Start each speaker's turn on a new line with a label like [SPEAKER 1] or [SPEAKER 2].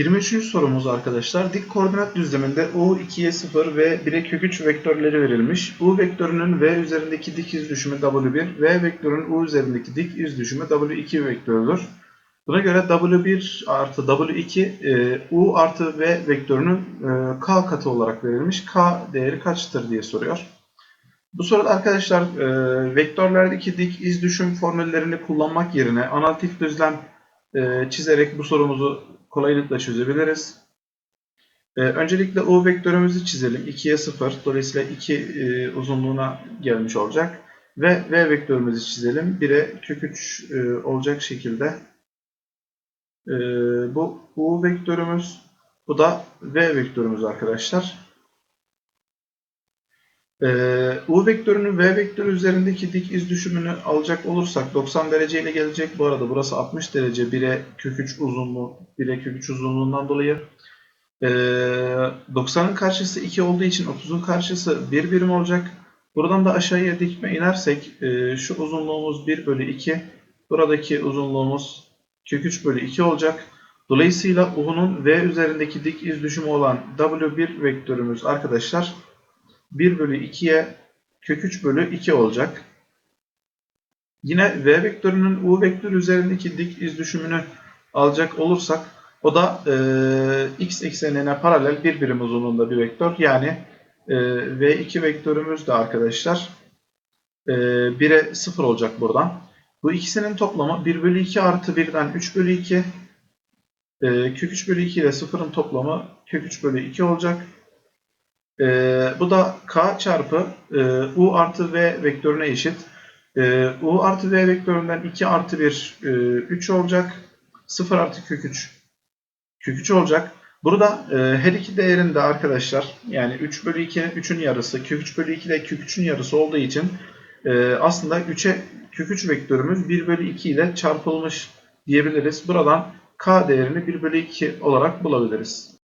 [SPEAKER 1] 23. sorumuz arkadaşlar. Dik koordinat düzleminde u 2'ye 0 ve 1'e kök 3 vektörleri verilmiş. u vektörünün v üzerindeki dik iz düşümü w1, v vektörünün u üzerindeki dik iz düşümü w2 vektörüdür. Buna göre w1 artı w2 e, u artı v vektörünün e, k katı olarak verilmiş. k değeri kaçtır diye soruyor. Bu soruda arkadaşlar e, vektörlerdeki dik iz düşüm formüllerini kullanmak yerine analitik düzlem çizerek bu sorumuzu kolaylıkla çözebiliriz. E, öncelikle u vektörümüzü çizelim. 2'ye 0. Dolayısıyla 2 e, uzunluğuna gelmiş olacak. Ve v vektörümüzü çizelim. 1'e kök 3 e, olacak şekilde. E, bu u vektörümüz. Bu da v vektörümüz arkadaşlar. Ee, U vektörünün V vektörü üzerindeki dik iz düşümünü alacak olursak 90 derece ile gelecek. Bu arada burası 60 derece 1'e kök 3 uzunluğu 1'e kök 3 uzunluğundan dolayı. Ee, 90'ın karşısı 2 olduğu için 30'un karşısı 1 birim olacak. Buradan da aşağıya dikme inersek e, şu uzunluğumuz 1 bölü 2. Buradaki uzunluğumuz kök 3 bölü 2 olacak. Dolayısıyla U'nun V üzerindeki dik iz düşümü olan W1 vektörümüz arkadaşlar 1 bölü 2'ye kök 3 bölü 2 olacak. Yine V vektörünün U vektörü üzerindeki dik iz düşümünü alacak olursak o da e, x eksenine paralel bir birim uzunluğunda bir vektör. Yani e, V2 vektörümüz de arkadaşlar e, 1'e 0 olacak buradan. Bu ikisinin toplamı 1 bölü 2 artı 1'den 3 bölü 2 e, kök 3 bölü 2 ile 0'ın toplamı kök 3 bölü 2 olacak. Ee, bu da k çarpı e, u artı v vektörüne eşit. Ee, u artı v vektöründen 2 artı 1 e, 3 olacak. 0 artı kök 3 kök 3 olacak. Burada e, her iki değerin de arkadaşlar yani 3 bölü 2'nin 3'ün yarısı kök 3 bölü 2 de kök 3'ün yarısı olduğu için e, aslında 3'e kök 3 vektörümüz 1 bölü 2 ile çarpılmış diyebiliriz. Buradan k değerini 1 bölü 2 olarak bulabiliriz.